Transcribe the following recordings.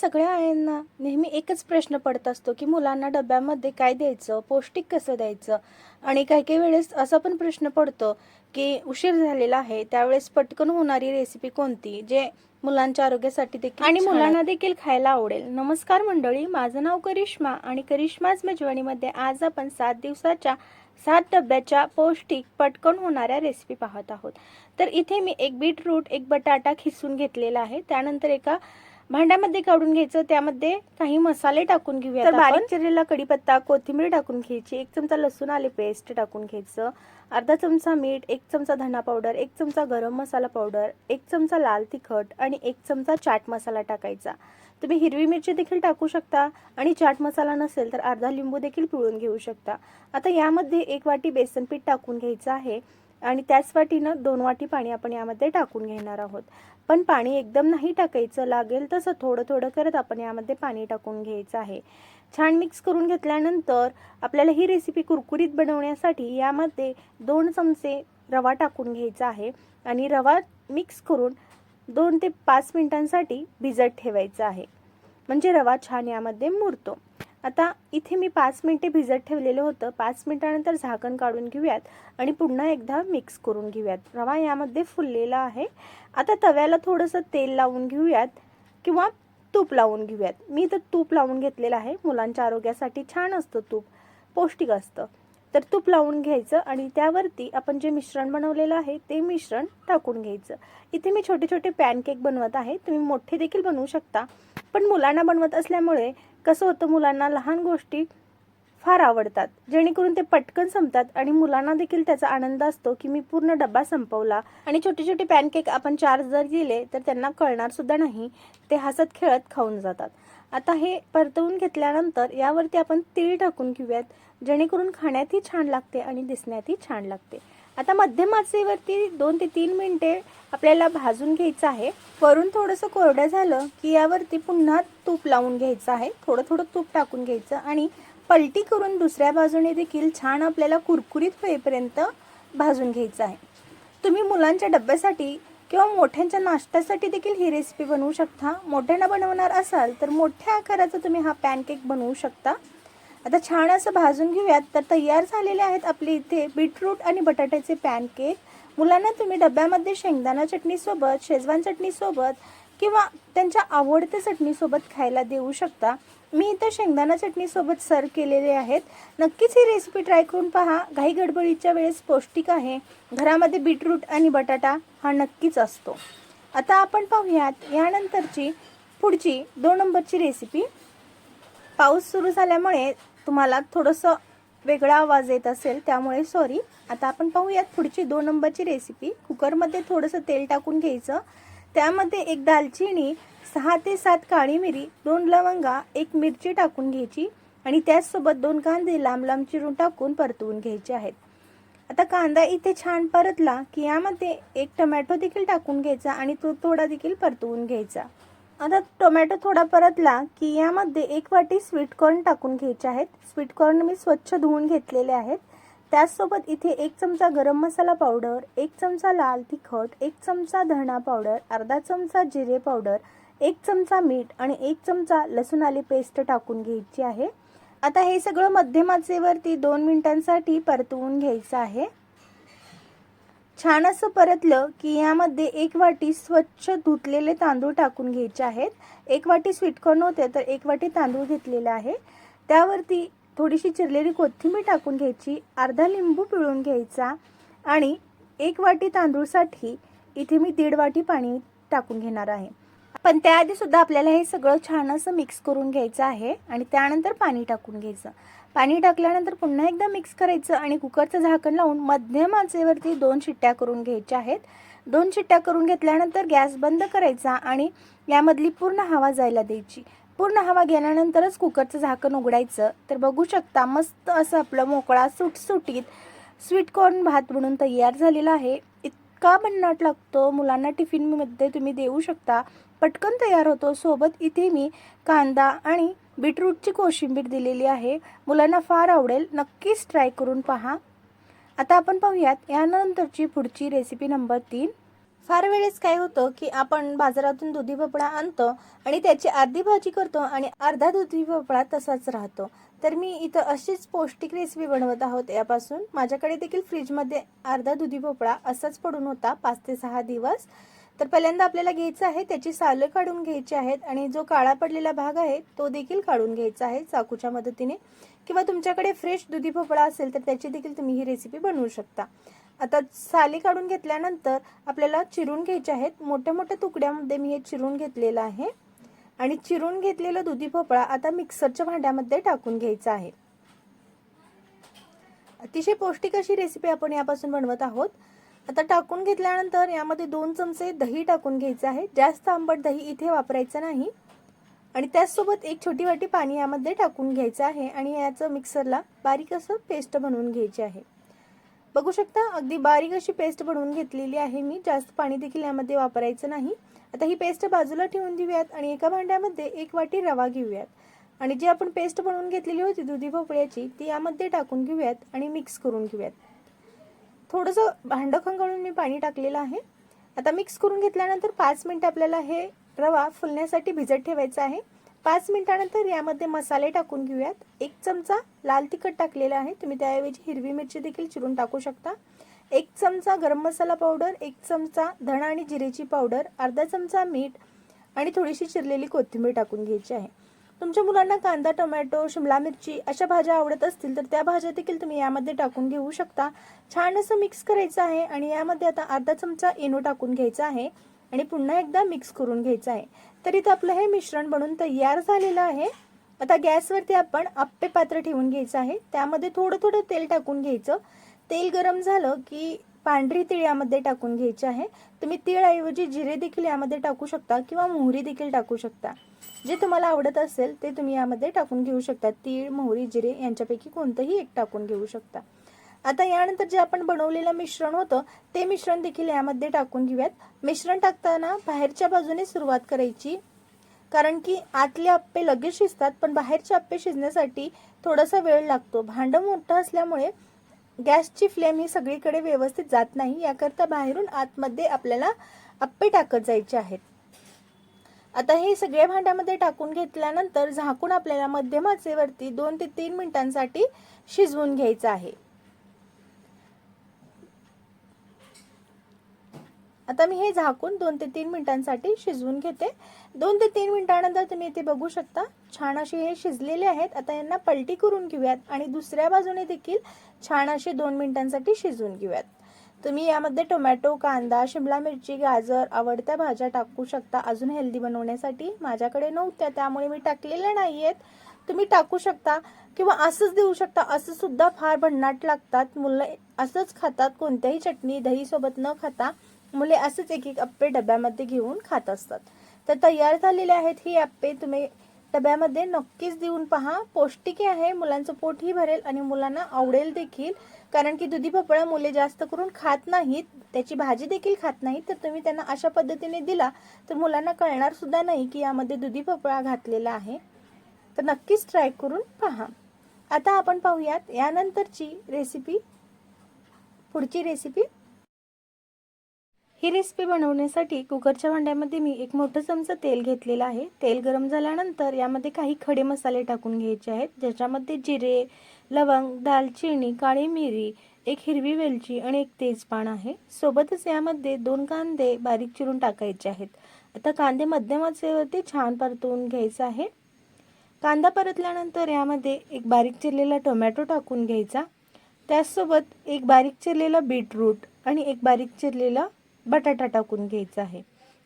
सगळ्या आयांना नेहमी एकच प्रश्न पडत असतो की मुलांना डब्यामध्ये काय द्यायचं पौष्टिक कसं द्यायचं? आणि काही काही वेळेस असा पण प्रश्न पडतो की उशीर झालेला आहे त्यावेळेस पटकन होणारी रेसिपी कोणती? जे मुलांच्या आरोग्यासाठी देखील आणि मुलांना देखील खायला आवडेल. नमस्कार मंडळी माझं नाव करिश्मा आणि करिश्माज मेजवानीमध्ये आज आपण सात दिवसाच्या सात डब्याच्या पौष्टिक पटकन होणाऱ्या रेसिपी पाहत आहोत. तर इथे मी एक बीटरूट एक बटाटा खिसून घेतलेला आहे. त्यानंतर एका भांड्यामध्ये काढून घ्यायचं त्यामध्ये काही मसाले टाकून घेऊया तर बारीक चिरलेला कढीपत्ता कोथिंबीर टाकून घ्यायची एक चमचा लसूण आले पेस्ट टाकून घ्यायचं अर्धा चमचा मीठ एक चमचा धना पावडर एक चमचा गरम मसाला पावडर एक चमचा लाल तिखट आणि एक चमचा चाट मसाला टाकायचा. तुम्ही हिरवी मिरची देखील टाकू शकता आणि चाट मसाला नसेल तर अर्धा लिंबू देखील पिळून घेऊ शकता. आता यामध्ये एक वाटी बेसन पीठ टाकून घ्यायचं आहे. आणि त्याच वाटीनं दोन वाटी पाणी आपण यामध्ये टाकून घेणार आहोत. पण पाणी एकदम नाही टाकायचं लागेल तसं थोडं थोडं करत आपण यामध्ये पाणी टाकून घ्यायचं आहे. छान मिक्स करून घेतल्यानंतर आपल्याला ही रेसिपी कुरकुरीत बनवण्यासाठी यामध्ये दोन चमचे रवा टाकून घ्यायचा आहे. आणि रवा मिक्स करून दोन ते पाच मिनिटांसाठी भिजत ठेवायचा आहे. म्हणजे रवा छान यामध्ये मुरतो. आता इथे मी पाच मिनटे भिजत ठेवलेलं होतं. पाच मिनटानंतर झाकण काढून घेऊयात आणि पुन्हा एकदा मिक्स करून घेऊयात. रवा यामध्ये फुललेला आहे. आता तव्याला थोडंसं तेल लावून घेऊयात किंवा तूप लावून घेऊयात. मी तर तूप लावून घेतलेलं आहे. मुलांच्या आरोग्यासाठी छान असतं तूप. पौष्टिक असतं. तर तूप लावून घ्यायचं आणि त्यावरती आपण जे मिश्रण बनवलेलं आहे ते मिश्रण टाकून घ्यायचं. इथे मी छोटे छोटे पॅनकेक बनवत आहे. तुम्ही मोठे देखील बनवू शकता. पण मुलांना बनवत असल्यामुळे कसं होतं मुलांना लहान गोष्टी फार आवडतात. जेणेकरून ते पटकन संपतात आणि मुलांना देखील त्याचा आनंद असतो की मी पूर्ण डब्बा संपवला. आणि छोटे छोटे पॅनकेक आपण चार जर दिले तर त्यांना कळणार सुद्धा नाही. ते हसत खेळत खाऊन जातात. आता हे परतवून घेतल्यानंतर यावरती आपण तीळ टाकून घेऊयात. जेणेकरून खाण्यातही छान लागते आणि दिसण्यातही छान लागते. आता मध्यम आचेवरती दोन ते तीन मिनिटे आपल्याला भाजून घ्यायचं आहे. वरून थोडंसं कोरडं झालं की यावरती पुन्हा तूप लावून घ्यायचं आहे. थोडं थोडं तूप टाकून घ्यायचं आणि पलटी करून दुसऱ्या बाजूने देखील छान आपल्याला कुरकुरीत होईपर्यंत भाजून घ्यायचं आहे. तुम्ही मुलांच्या डब्यासाठी किंवा मोठ्यांच्या नाश्त्यासाठी देखील ही रेसिपी बनवू शकता. मोठ्यांना बनवणार असाल तर मोठ्या आकाराचा तुम्ही हा पॅनकेक बनवू शकता. आता छान असं भाजून घेऊयात. तर तयार झालेले आहेत आपले इथे बीटरूट आणि बटाट्याचे पॅनकेक. मुलांना तुम्ही डब्यामध्ये शेंगदाणा चटणीसोबत शेजवान चटणीसोबत किंवा त्यांच्या आवडत्या चटणीसोबत खायला देऊ शकता. मी इथं शेंगदाणा चटणीसोबत सर्व केलेले आहेत. नक्कीच ही रेसिपी ट्राय करून पहा. घाई गडबडीच्या वेळेस पौष्टिक आहे. घरामध्ये बीटरूट आणि बटाटा हा नक्कीच असतो. आता आपण पाहूयात यानंतरची पुढची दोन नंबरची रेसिपी पाऊस सुरू झाल्यामुळे तुम्हाला थोडंसं वेगळा आवाज येत असेल त्यामुळे सॉरी आता आपण पाहूयात पुढची दोन नंबरची रेसिपी कुकरमध्ये थोडंसं तेल टाकून घ्यायचं. त्यामध्ये एक दालचिनी सहा ते सात काळी मिरी दोन लवंगा एक मिरची टाकून घ्यायची आणि त्याचसोबत दोन कांदे लांब लांब चिरून टाकून परतवून घ्यायचे आहेत. आता कांदा इथे छान परतला की यामध्ये एक टोमॅटो देखील टाकून घ्यायचा आणि तो थोडा देखील परतवून घ्यायचा. आता टोमॅटो थोडा परतला की यामध्ये एक वाटी स्वीट कॉर्न टाकून घ्यायचे आहेत. स्वीट कॉर्न मी स्वच्छ धुवून घेतलेले आहेत. त्याचसोबत इथे एक चमचा गरम मसाला पावडर एक चमचा लाल तिखट एक चमचा धणा पावडर अर्धा चमचा जिरे पावडर एक चमचा मीठ आणि एक चमचा लसूण आली पेस्ट टाकून घ्यायची आहे. आता हे सगळं मध्यमाचेवरती दोन मिनिटांसाठी परतवून घ्यायचं आहे. छान असं परतलं की यामध्ये एक वाटी स्वच्छ धुतलेले तांदूळ टाकून घ्यायचे आहेत. एक वाटी स्वीटकॉर्न होते तर एक वाटी तांदूळ घेतलेला आहे. त्यावरती थोडीशी चिरलेली कोथिंबीर टाकून घ्यायची अर्धा लिंबू पिळून घ्यायचा आणि एक वाटी तांदूळसाठी इथे मी दीड वाटी पाणी टाकून घेणार आहे. पण त्याआधी सुद्धा आपल्याला हे सगळं छान असं मिक्स करून घ्यायचं आहे आणि त्यानंतर पाणी टाकून घ्यायचं. पाणी टाकल्यानंतर पुन्हा एकदा मिक्स करायचं आणि कुकरचं झाकण लावून मध्यम आचेवरती दोन शिट्ट्या करून घ्यायच्या आहेत. दोन शिट्ट्या करून घेतल्यानंतर गॅस बंद करायचा आणि यामधली पूर्ण हवा जायला द्यायची. पूर्ण हवा गेल्यानंतरच कुकरचं झाकण उघडायचं. तर बघू शकता मस्त असं आपलं मोकळा सुटसुटीत स्वीट कॉर्न भात म्हणून तयार झालेला आहे. इतका भन्नाट लागतो. मुलांना टिफिनमध्ये तुम्ही देऊ शकता. पटकन तयार होतो. सोबत इथे मी कांदा आणि बीटरूटची कोशिंबीर दिलेली आहे. मुलांना फार आवडेल. नक्कीच ट्राय करून पहा. आता आपण पाहूयात यानंतरची पुढची रेसिपी नंबर तीन. फार वेळेस काय होतं की आपण बाजारातून दुधी भोपळा आणतो आणि त्याची अर्धी भाजी करतो आणि अर्धा दुधी भोपळा तसाच राहतो. तर मी इथं अशीच पौष्टिक रेसिपी बनवत आहोत यापासून. माझ्याकडे देखील फ्रीजमध्ये अर्धा दुधी भोपळा असाच पडून होता. पाच ते सहा दिवस. तर पहिल्यांदा आपल्याला घ्यायचं आहे त्याची सालं काढून घ्यायची आहेत आणि जो काळा पडलेला भाग आहे तो देखील काढून घ्यायचा आहे चाकूच्या मदतीने. किंवा तुमच्याकडे फ्रेश दुधी भोपळा असेल तर त्याची देखील तुम्ही ही रेसिपी बनवू शकता. आता साली काढून घेतल्यानंतर आपल्याला चिरून घ्यायचे आहेत. मोठ्या मोठ्या तुकड्यामध्ये मी हे चिरून घेतलेलं आहे. आणि चिरून घेतलेला दुधी भोपळा आता मिक्सरच्या भांड्यामध्ये टाकून घ्यायचा आहे. अतिशय पौष्टिक अशी रेसिपी आपण यापासून बनवत आहोत. आता टाकून घेतल्यानंतर यामध्ये दोन चमचे दही टाकून घ्यायचं आहे. जास्त आंबट दही इथे वापरायचं नाही. आणि त्याचसोबत एक छोटी वाटी पाणी यामध्ये टाकून घ्यायचं आहे आणि याचं मिक्सरला बारीक असं पेस्ट बनवून घ्यायची आहे. बघू शकता अगदी बारीक अशी पेस्ट बनवून घेतलेली आहे मी. जास्त पाणी देखील यामध्ये वापरायचं नाही. आता ही पेस्ट बाजूला ठेवून देऊयात आणि एका भांड्यामध्ये एक वाटी रवा घेऊयात. आणि जी आपण पेस्ट बनवून घेतलेली होती दुधी भोपळ्याची ती यामध्ये टाकून घेऊयात आणि मिक्स करून घेऊयात. थोडंसं भांडं खंगाळून मी पाणी टाकलेलं आहे. आता मिक्स करून घेतल्यानंतर पाच मिनटं आपल्याला हे रवा फुलण्यासाठी भिजत ठेवायचा आहे. पाच मिनटानंतर यामध्ये मसाले टाकून घेऊयात. एक चमचा लाल तिखट टाकलेला आहे. तुम्ही त्याऐवजी हिरवी मिरची देखील चिरून टाकू शकता. एक चमचा गरम मसाला पावडर एक चमचा धणा आणि जिरेची पावडर अर्धा चमचा मीठ आणि थोडीशी चिरलेली कोथिंबीर टाकून घ्यायची आहे. तुमच्या मुलांना कांदा टोमॅटो शिमला मिरची अशा भाज्या आवडत असतील तर त्या भाज्या देखील तुम्ही यामध्ये टाकून घेऊ शकता. छान असं मिक्स करायचं आहे आणि यामध्ये आता अर्धा चमचा इनो टाकून घ्यायचा आहे आणि पुन्हा एकदा मिक्स करून घ्यायचं आहे. तर इथं आपलं हे मिश्रण बनून तयार झालेलं आहे. आता गॅसवरती आपण आप्पे पात्र ठेवून घ्यायचं आहे. त्यामध्ये थोडं थोडं तेल टाकून घ्यायचं. तेल गरम झालं की पांढरी तीळ यामध्ये टाकून घ्यायची आहे. तुम्ही तीळऐवजी जिरे देखील यामध्ये टाकू शकता किंवा मोहरी देखील टाकू शकता. जे तुम्हाला आवडत असेल ते तुम्ही यामध्ये टाकून घेऊ शकता. तीळ मोहरी जिरे यांच्यापैकी कोणतंही एक टाकून घेऊ शकता. आता यानंतर जे आपण बनवलेलं मिश्रण होतं ते मिश्रण देखील यामध्ये टाकून घेऊयात. मिश्रण टाकताना बाहेरच्या बाजूने सुरुवात करायची. कारण की आतले आप्पे लगेच शिजतात पण बाहेरचे आप्पे शिजण्यासाठी थोडासा वेळ लागतो. भांडं मोठं असल्यामुळे गॅसची फ्लेम ही सगळीकडे व्यवस्थित जात नाही. याकरता बाहेरून आतमध्ये आपल्याला आप्पे टाकत जायचे आहेत. आता हे सगळ्या भांड्यामध्ये टाकून घेतल्यानंतर झाकून आपल्याला मध्यम आचेवरती दोन ते तीन मिनिटांसाठी शिजवून घ्यायचं आहे. आता मी हे झाकून दोन ते तीन मिनिटांसाठी शिजवून घेते. दोन ते तीन मिनिटानंतर तुम्ही इथे बघू शकता छान असे हे शिजलेले आहेत. आता यांना पलटी करून घेऊयात आणि दुसऱ्या बाजूने देखील छान असे दोन मिनिटांसाठी शिजवून घेऊयात. तुम्ही यामध्ये टोमॅटो कांदा शिमला मिरची गाजर आवडत्या भाज्या टाकू शकता. अजून हेल्दी बनवण्यासाठी माझ्याकडे नव्हत्या त्यामुळे मी टाकलेल्या नाही आहेत तुम्ही टाकू शकता किंवा असंच देऊ शकता. असं सुद्धा फार भन्नाट लागतात. मुलं असंच खातात. कोणत्याही चटणी दहीसोबत न खाता मुले असंच एक एक अप्पे डब्यामध्ये घेऊन खात असतात. तर तयार झालेले आहेत ही अप्पे. तुम्ही डब्यामध्ये नक्कीच देऊन पहा. पौष्टिक आहे मुलांचं पोटही भरेल आणि मुलांना आवडेल देखील. कारण की दुधी भोपळा मुले जास्त करून खात नाहीत. त्याची भाजी देखील खात नाहीत. तर तुम्ही त्यांना अशा पद्धतीने दिला तर मुलांना कळणार सुद्धा नाही की यामध्ये दुधी भोपळा घातलेला आहे. तर नक्कीच ट्राय करून पहा. आता आपण पाहूयात यानंतरची रेसिपी पुढची रेसिपी ही रेसिपी बनवण्यासाठी कुकरच्या भांड्यामध्ये मी एक मोठं चमचा तेल घेतलेलं आहे. तेल गरम झाल्यानंतर यामध्ये काही खडे मसाले टाकून घ्यायचे आहेत ज्याच्यामध्ये जिरे लवंग दालचिनी काळी मिरी एक हिरवी वेलची आणि एक तेजपान आहे. सोबतच यामध्ये दोन कांदे बारीक चिरून टाकायचे आहेत. आता कांदे मध्यम आचेवरती छान परतवून घ्यायचा आहे. कांदा परतल्यानंतर यामध्ये एक बारीक चिरलेला टोमॅटो टाकून घ्यायचा. त्याचसोबत एक बारीक चिरलेला बीटरूट आणि एक बारीक चिरलेला बटाटा टाकून घ्यायचा आहे.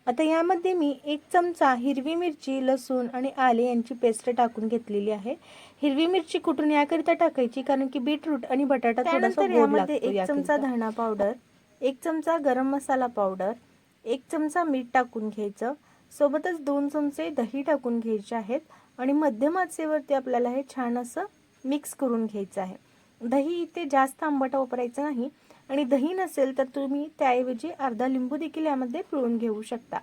आता यामध्ये मी एक चमचा हिरवी मिरची लसूण आणि आले यांची पेस्ट टाकून घेतलेली आहे. हिरवी मिरची कुठून याकरिता टाकायची? कारण की बीटरूट आणि बटाटा थोडासा यामध्ये एक चमचा धणा पावडर एक चमचा गरम मसाला पावडर एक चमचा मीठ टाकून घ्यायचं. सोबतच दोन चमचे दही टाकून घ्यायचे आहेत आणि मध्यम आचेवरती आपल्याला हे छान असं मिक्स करून घ्यायचं आहे. दही इथे जास्त आंबट वापरायचं नाही आणि दही नसेल तर तुम्ही त्याऐवजी अर्धा लिंबू देखील यामध्ये पिळून घेऊ शकता.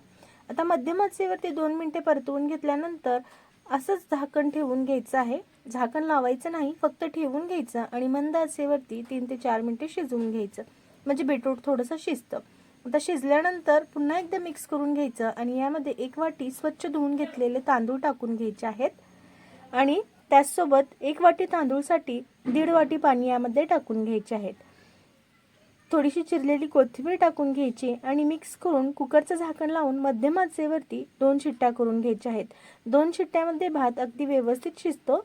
आता मध्यम आचेवरती दोन मिनिटे परतवून घेतल्यानंतर असंच झाकण ठेवून घ्यायचं आहे. झाकण लावायचं नाही फक्त ठेवून घ्यायचं आणि मंद आचेवरती तीन ते चार मिनिटे शिजवून घ्यायचं. म्हणजे बीटरूट थोडंसं शिजतं. आता शिजल्यानंतर पुन्हा एकदा मिक्स करून घ्यायचं आणि यामध्ये एक वाटी स्वच्छ धुवून घेतलेले तांदूळ टाकून घ्यायचे आहेत. आणि त्याचसोबत एक वाटी तांदूळसाठी दीड वाटी पाणी यामध्ये टाकून घ्यायचे आहेत. थोडीशी चिरलेली कोथिंबीर टाकून घ्यायची आणि मिक्स करून कुकरचं झाकण लावून मध्यम आचेवरती दोन शिट्ट्या करून घ्यायच्या आहेत. दोन शिट्ट्यामध्ये भात अगदी व्यवस्थित शिजतो.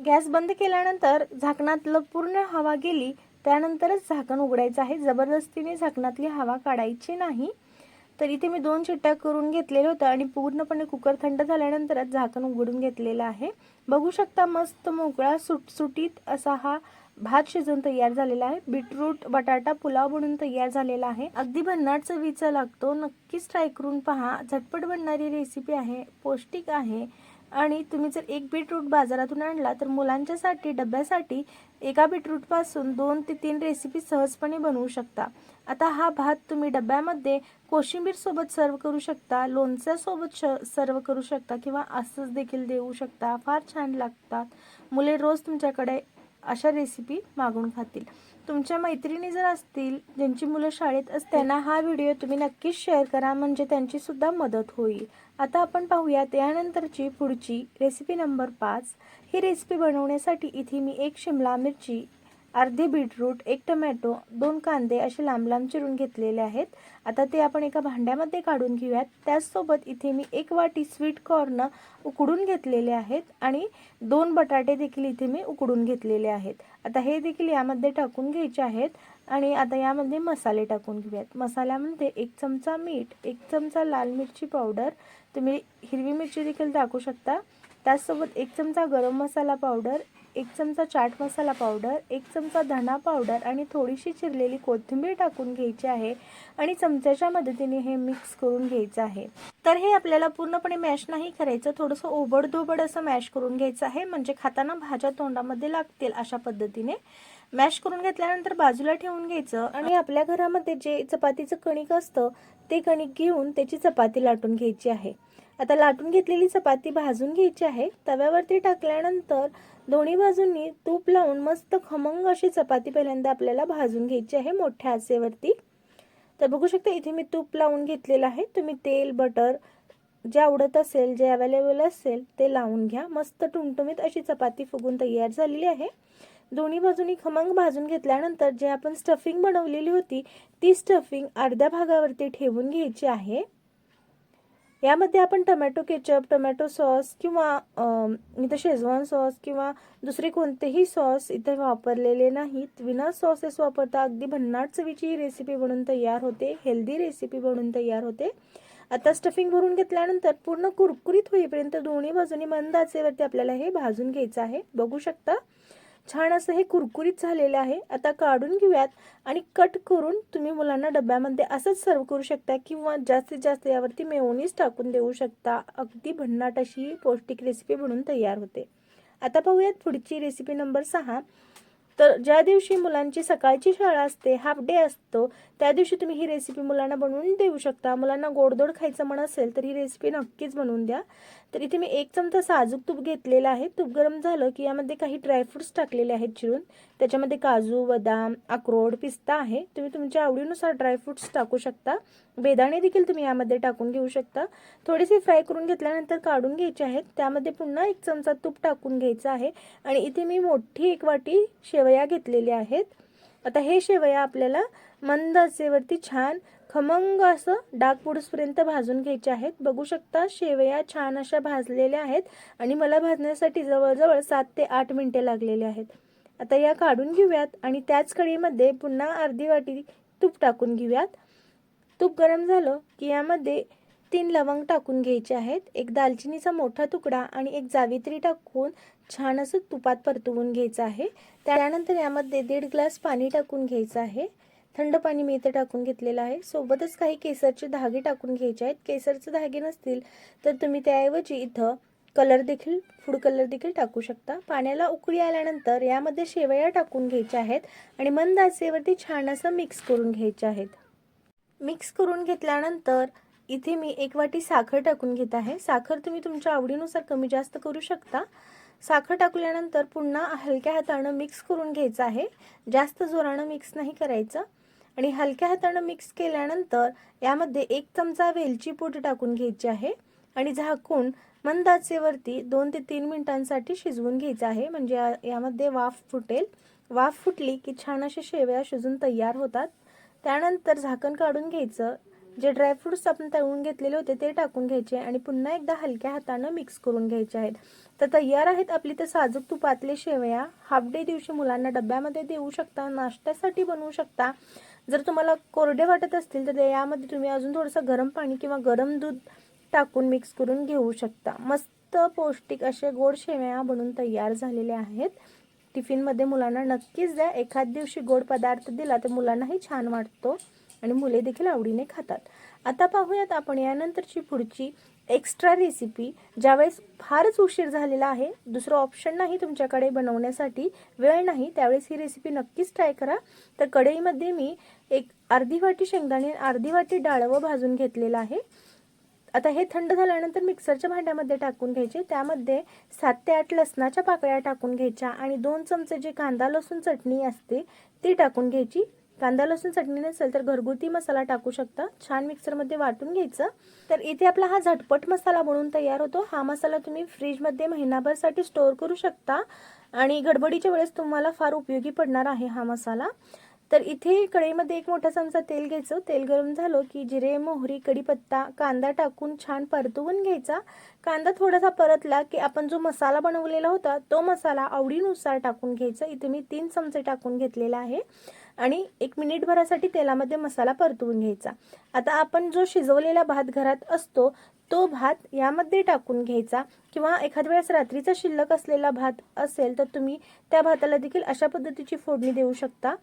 गॅस बंद केल्यानंतर झाकणातलं पूर्ण हवा गेली त्यानंतरच झाकण उघडायचं आहे. जबरदस्तीने झाकणातली हवा काढायची नाही. तर इथे मी दोन शिट्ट्या करून घेतलेलं होतं आणि पूर्णपणे कुकर थंड झाल्यानंतरच झाकण उघडून घेतलेलं आहे. बघू शकता मस्त मोकळा सुटसुटीत असा हा भात शिजून तयार झालेला आहे. बीटरूट बटाटा पुलाव बनून तयार झालेला आहे. अगदी भन्नाट चवीचा लागतो. नक्कीच ट्राय करून पहा. झटपट बनणारी रेसिपी आहे. पौष्टिक आहे. आणि तुम्ही जर एक बीटरूट बाजारातून आणला तर मुलांच्यासाठी डब्यासाठी एका बीटरूटपासून दोन ते तीन रेसिपी सहजपणे बनवू शकता. आता हा भात तुम्ही डब्यामध्ये कोशिंबीरसोबत सर्व करू शकता लोणच्यासोबत श सर्व करू शकता किंवा असंच देखील देऊ शकता. फार छान लागतात. मुले रोज तुमच्याकडे अशा रेसिपी मागून खातील. तुमच्या मैत्रिणी जर असतील ज्यांची मुलं शाळेत असतील त्यांना हा व्हिडिओ तुम्ही नक्कीच शेअर करा म्हणजे त्यांची सुद्धा मदत होईल. आता आपण पाहूयात यानंतरची पुढची रेसिपी नंबर पाच. ही रेसिपी बनवण्यासाठी इथे मी एक शिमला मिरची अर्धे बीटरूट एक टमॅटो दोन कांदे असे लांब लांब चिरून घेतलेले आहेत. आता ते आपण एका भांड्यामध्ये काढून घेऊयात. त्याचसोबत इथे मी एक वाटी स्वीट कॉर्न उकडून घेतलेले आहेत आणि दोन बटाटे देखील इथे मी उकडून घेतलेले आहेत. आता हे देखील यामध्ये टाकून घ्यायचे आहेत आणि आता यामध्ये मसाले टाकून घेऊयात. मसाल्यामध्ये एक चमचा मीठ एक चमचा लाल मिरची पावडर तुम्ही हिरवी मिरची देखील टाकू शकता. त्याचसोबत एक चमचा गरम मसाला पावडर एक चमचा चाट मसाला पावडर एक चमचा धना पावडर आणि थोडीशी चिरलेली कोथिंबीर टाकून घ्यायची आहे आणि चमच्याच्या मदतीने हे मिक्स करून घ्यायचं आहे. तर हे आपल्याला पूर्णपणे मॅश नाही करायचं थोडंसं ओबडधोबड असं मॅश करून घ्यायचं आहे म्हणजे खाताना भाज्या तोंडामध्ये लागतील अशा पद्धतीने. मॅश करून घेतल्यानंतर बाजूला ठेवून घ्यायचं आणि आपल्या घरामध्ये जे चपातीचं कणिक असतं ते कणिक घेऊन त्याची चपाती लाटून घ्यायची आहे. आता लाटून घेतलेली चपाती भाजून घ्यायची आहे. तव्यावरती टाकल्यानंतर दोन्ही बाजूंनी तूप लावून मस्त खमंग अशी चपाती पहिल्यांदा आपल्याला भाजून घ्यायची आहे मोठ्या आचेवरती. तर बघू शकता इथे मी तूप लावून घेतलेलं आहे. तुम्ही तेल बटर जे आवडत असेल जे अवेलेबल असेल ते लावून घ्या. मस्त टुमटुमीत अशी चपाती फुगून तयार झालेली आहे. दोन्ही बाजूनी खमंग भाजून घेतल्यानंतर जे आपण स्टफिंग बनवलेली होती ती स्टफिंग अर्ध्या भागावरती ठेवून घ्यायची आहे. यामध्ये आपण टमॅटो केचप टोमॅटो सॉस किंवा इथं शेजवान सॉस किंवा दुसरे कोणतेही सॉस इथे वापरलेले नाहीत. विना सॉसेस वापरता अगदी भन्नाट चवीची ही रेसिपी बनून तयार होते. हेल्दी रेसिपी बनून तयार होते. आता स्टफिंग भरून घेतल्यानंतर पूर्ण कुरकुरीत होईपर्यंत दोन्ही बाजूनी मंदाचेवरती आपल्याला हे भाजून घ्यायचं आहे. बघू शकता? छान असं हे कुरकुरीत झालेलं आहे. आता काढून घेऊयात आणि कट करून तुम्ही मुलांना डब्यामध्ये असंच सर्व करू शकता किंवा जास्तीत जास्त यावरती मेयोनीज टाकून देऊ शकता. अगदी भन्नाट अशी पौष्टिक रेसिपी म्हणून तयार होते. आता पाहूयात पुढची रेसिपी नंबर सहा. तर ज्या दिवशी मुलांची सकाळची शाळा असते हाफ डे असतो त्या दिवशी तुम्ही ही रेसिपी मुलांना बनवून देऊ शकता. मुलांना गोडधोड खायचं मन असेल तर ही रेसिपी नक्कीच बनवून द्या. तर इथे मी एक चमचा साजूक तूप घेतलेला आहे. तूप गरम झालं की यामध्ये काही ड्रायफ्रुट्स टाकलेले आहेत चिरून. त्याच्यामध्ये काजू बदाम अक्रोड पिस्ता आहे. तुम्ही तुमच्या आवडीनुसार ड्रायफ्रुट्स टाकू शकता. बेदाणे देखील तुम्ही यामध्ये टाकून घेऊ शकता. थोडेसे फ्राय करून घेतल्यानंतर काढून घ्यायचे आहेत. त्यामध्ये पुन्हा एक चमचा तूप टाकून घ्यायचं आहे. आणि इथे मी मोठी एक वाटी शेवया घेतलेल्या आहेत. आता हे शेवया आपल्याला मंद असेवरती छान खमंग असं डाग पुडसपर्यंत भाजून घ्यायचे आहेत. बघू शकता शेवया छान अशा भाजलेल्या आहेत आणि मला भाजण्यासाठी जवळजवळ सात ते आठ मिनटे लागलेले आहेत. आता या काढून घेऊयात आणि त्याच कडीमध्ये पुन्हा अर्धी वाटी तूप टाकून घेऊयात. तूप गरम झालं की यामध्ये तीन लवंग टाकून घ्यायचे आहेत. एक दालचिनीचा मोठा तुकडा आणि एक जावित्री टाकून छान असं तुपात परतवून घ्यायचं आहे. त्यानंतर यामध्ये दीड ग्लास पाणी टाकून घ्यायचं आहे. थंड पाणी मी इथे टाकून घेतलेलं आहे. सोबतच काही केसरचे धागे टाकून घ्यायचे आहेत. केसरचे धागे नसतील तर तुम्ही त्याऐवजी इथं कलर देखील फूड कलर देखील टाकू शकता. पाण्याला उकळी आल्यानंतर यामध्ये शेवया टाकून घ्यायच्या आहेत आणि मंद आचेवरती छान असं मिक्स करून घ्यायचे आहेत. मिक्स करून घेतल्यानंतर इथे मी एक वाटी साखर टाकून घेत आहे. साखर तुम्ही तुमच्या आवडीनुसार कमी जास्त करू शकता. साखर टाकल्यानंतर पुन्हा हलक्या हातानं मिक्स करून घ्यायचं आहे. जास्त जोरानं मिक्स नाही करायचं. आणि हलक्या हातानं मिक्स केल्यानंतर यामध्ये एक चमचा वेलची पूड टाकून घ्यायची आहे. आणि झाकून मंद आचेवरती दोन ते तीन मिनिटांसाठी शिजवून घ्यायचं आहे. म्हणजे यामध्ये वाफ फुटेल. वाफ फुटली की छान अशा शेवया शिजून तयार होतात. त्यानंतर झाकण काढून घ्यायचं. जे ड्रायफ्रुट्स आपण तळून घेतलेले होते ते टाकून घ्यायचे आणि पुन्हा एकदा हलक्या हातानं मिक्स करून घ्यायचे आहेत. तर तयार आहेत आपली तर साजूक तुपातले शेवया. हाफ डे दिवशी मुलांना डब्यामध्ये देऊ शकता नाश्त्यासाठी बनवू शकता. जर तुम्हाला कोरडे वाटत असतील तर यामध्ये तुम्ही अजून थोडंसं गरम पाणी किंवा गरम दूध टाकून मिक्स करून घेऊ शकता. मस्त पौष्टिक असे गोड शेवया बनून तयार झालेले आहेत. टिफिनमध्ये मुलांना नक्कीच द्या. एखाद दिवशी गोड पदार्थ दिला तर मुलांनाही छान वाटतो. आणि मुले देखील आवडीने खातात. आता पाहूयात आपण यानंतरची पुढची एक्स्ट्रा रेसिपी ज्यावेळेस फारच उशीर झालेला आहे दुसरं ऑप्शन नाही तुमच्याकडे बनवण्यासाठी वेळ नाही त्यावेळेस ही रेसिपी नक्कीच ट्राय करा. तर कढईमध्ये मी एक अर्धी वाटी शेंगदाणे अर्धी वाटी डाळवं भाजून घेतलेलं आहे. आता हे थंड झाल्यानंतर मिक्सरच्या भांड्यामध्ये टाकून घ्यायचे. त्यामध्ये सात ते आठ लसणाच्या पाकळ्या टाकून घ्यायच्या आणि दोन चमचे जे कांदा लसूण चटणी असते ती टाकून घ्यायची. कांदा लसूण चटणी नसेल तर घरगुती मसाला टाकू शकता. छान मिक्सरमध्ये वाटून घ्यायचं. तर इथे आपला हा झटपट मसाला बनवून तयार होतो. हा मसाला तुम्ही फ्रीजमध्ये महिनाभरसाठी स्टोअर करू शकता. आणि गडबडीच्या वेळेस तुम्हाला फार उपयोगी पडणार आहे हा मसाला. तर इथे कढईमध्ये एक मोठा चमचा तेल घ्यायचं. तेल गरम झालं की जिरे मोहरी कढीपत्ता कांदा टाकून छान परतवून घ्यायचा. कांदा थोडासा परतला की आपण जो मसाला बनवलेला होता तो मसाला आवडीनुसार टाकून घ्यायचा. इथे मी तीन चमचे टाकून घेतलेला आहे. आणि एक मिनिटभरासाठी तेलामध्ये मसाला परतवून घ्यायचा. आता आपण जो शिजवलेला भात घरात असतो तो भात यामध्ये टाकून घ्यायचा. किंवा एखाद्या वेळेस रात्रीचा शिल्लक असलेला भात असेल तर तुम्ही त्या भाताला देखील अशा पद्धतीची फोडणी देऊ शकता.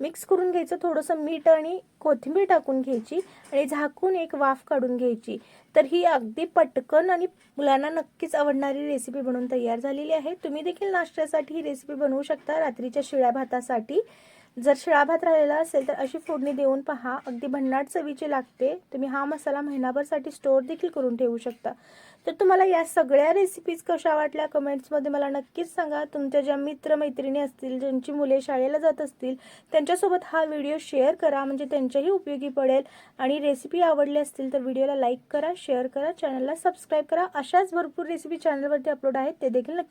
मिक्स करून घ्यायचं थोडंसं मीठ आणि कोथिंबीर टाकून घ्यायची आणि झाकून एक वाफ काढून घ्यायची. तर ही अगदी पटकन आणि मुलांना नक्कीच आवडणारी रेसिपी बनवून तयार झालेली आहे. तुम्ही देखील नाश्त्यासाठी ही रेसिपी बनवू शकता रात्रीच्या शिळ्या भातासाठी. जर शिळा भात राहिलेला असेल तर अशी फोडणी देऊन पहा. अगदी भन्नाट चवीची लागते. तुम्ही हा मसाला महिनाभरसाठी स्टोअर देखील करून ठेवू शकता. तर तुम्हाला या सगळ्या रेसिपीज कशा वाटल्या कमेंट्समध्ये मला नक्कीच सांगा. तुमच्या ज्या मित्रमैत्रिणी असतील ज्यांची मुले शाळेला जात असतील त्यांच्यासोबत हा व्हिडिओ शेअर करा. म्हणजे त्यांच्याही उपयोगी पडेल. आणि रेसिपी आवडली असतील तर व्हिडिओला लाईक करा शेअर करा चॅनलला सबस्क्राईब करा. अशाच भरपूर रेसिपी चॅनलवरती अपलोड आहेत ते देखील नक्की